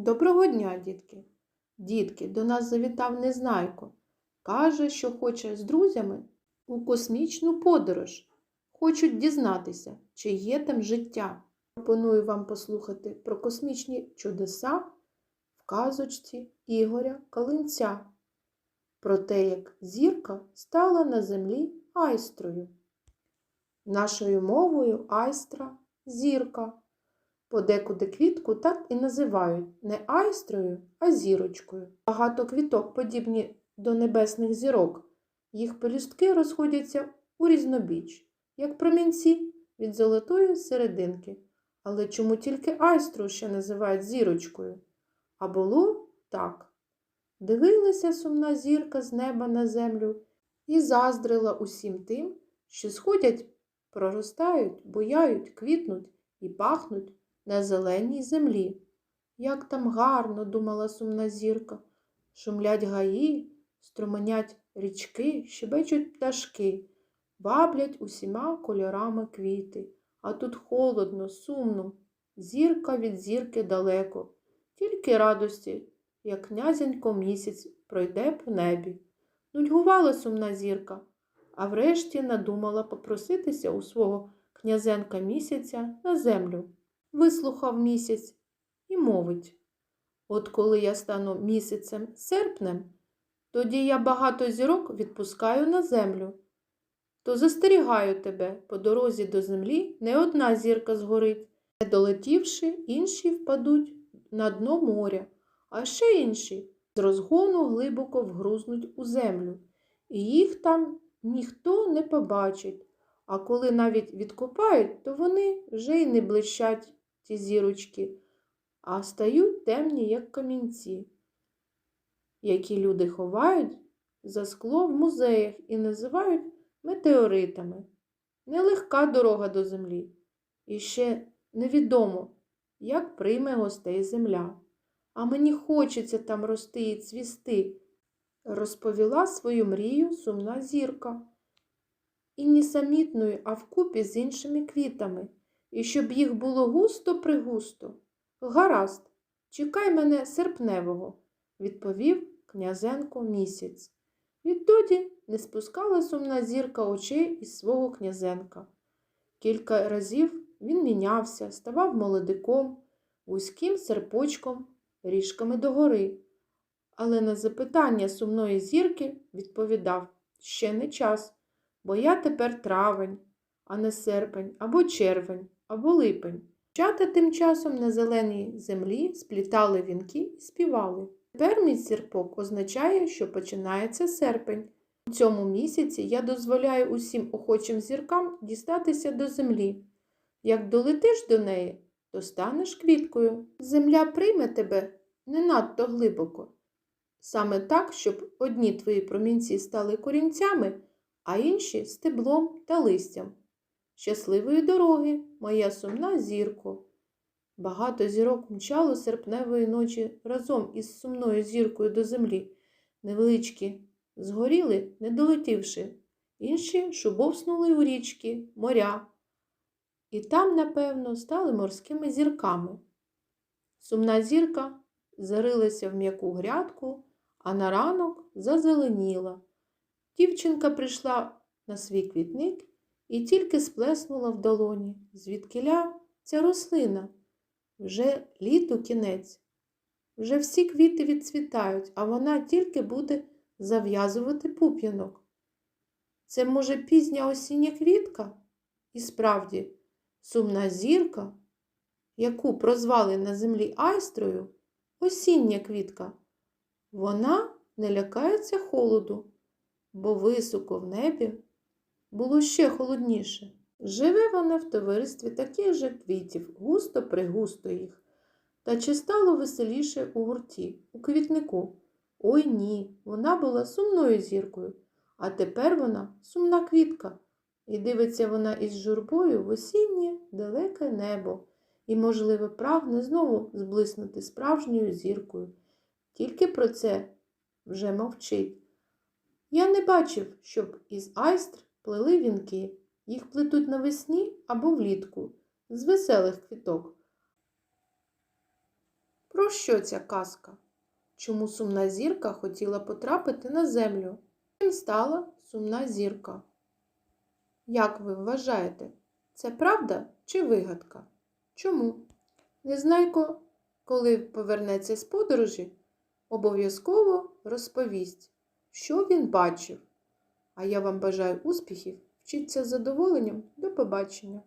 Доброго дня, дітки. Дітки, до нас завітав Незнайко. Каже, що хоче з друзями у космічну подорож. Хочуть дізнатися, чи є там життя. Пропоную вам послухати про космічні чудеса в казочці Ігоря Калинця. Про те, як зірка стала на землі айстрою. Нашою мовою айстра зірка. Подекуди квітку так і називають не айстрою, а зірочкою. Багато квіток подібні до небесних зірок. Їх пелюстки розходяться у різнобіч, як промінці від золотої серединки. Але чому тільки айстру ще називають зірочкою? А було так. Дивилася сумна зірка з неба на землю і заздрила усім тим, що сходять, проростають, буяють, квітнуть і пахнуть на зеленій землі. Як там гарно, думала сумна зірка, шумлять гаї, струменять річки, щебечуть пташки, баблять усіма кольорами квіти. А тут холодно, сумно, зірка від зірки далеко, тільки радості, як князенько місяць пройде по небі. Нудьгувала сумна зірка, а врешті надумала попроситися у свого князенка місяця на землю вислухав місяць і мовить От коли я стану місяцем серпнем, тоді я багато зірок відпускаю на землю. То застерігаю тебе, по дорозі до землі не одна зірка згорить, не долетівши, інші впадуть на дно моря, а ще інші з розгону глибоко вгрузнуть у землю, і їх там ніхто не побачить. А коли навіть відкопають, то вони вже й не блищать ті зірочки, а стають темні, як камінці, які люди ховають за скло в музеях і називають метеоритами. Нелегка дорога до землі. І ще невідомо, як прийме гостей земля. А мені хочеться там рости і цвісти, розповіла свою мрію сумна зірка. І не самітною, а вкупі з іншими квітами і щоб їх було густо пригусто. Гаразд, чекай мене серпневого, відповів князенко місяць. Відтоді не спускала сумна зірка очей із свого князенка. Кілька разів він мінявся, ставав молодиком, вузьким серпочком, ріжками догори. Але на запитання сумної зірки відповідав ще не час, бо я тепер травень, а не серпень або червень або липень. Чата тим часом на зеленій землі сплітали вінки і співали. Тепер мій сірпок означає, що починається серпень. У цьому місяці я дозволяю усім охочим зіркам дістатися до землі. Як долетиш до неї, то станеш квіткою. Земля прийме тебе не надто глибоко. Саме так, щоб одні твої промінці стали корінцями, а інші стеблом та листям. Щасливої дороги, моя сумна зірко. Багато зірок мчало серпневої ночі разом із сумною зіркою до землі. Невеличкі згоріли, не долетівши, інші шубовснули у річки, моря. І там, напевно, стали морськими зірками. Сумна зірка зарилася в м'яку грядку, а на ранок зазеленіла. Дівчинка прийшла на свій квітник і тільки сплеснула в долоні, звідкиля ця рослина. Вже літо кінець. Вже всі квіти відцвітають, а вона тільки буде зав'язувати пуп'янок. Це, може, пізня осіння квітка? І справді, сумна зірка, яку прозвали на землі айстрою, осіння квітка. Вона не лякається холоду, бо високо в небі було ще холодніше. Живе вона в товаристві таких же квітів, густо пригусто їх. Та чи стало веселіше у гурті, у квітнику? Ой ні, вона була сумною зіркою, а тепер вона сумна квітка, і дивиться вона із журбою в осіннє далеке небо і, можливо, прагне знову зблиснути справжньою зіркою. Тільки про це вже мовчить. Я не бачив, щоб із айстр плели вінки. Їх плетуть навесні або влітку, з веселих квіток. Про що ця казка? Чому сумна зірка хотіла потрапити на землю? Ким стала сумна зірка? Як ви вважаєте, це правда чи вигадка? Чому? Незнайко, коли повернеться з подорожі, обов'язково розповість, що він бачив. А я вам бажаю успіхів, вчіться з задоволенням. До побачення!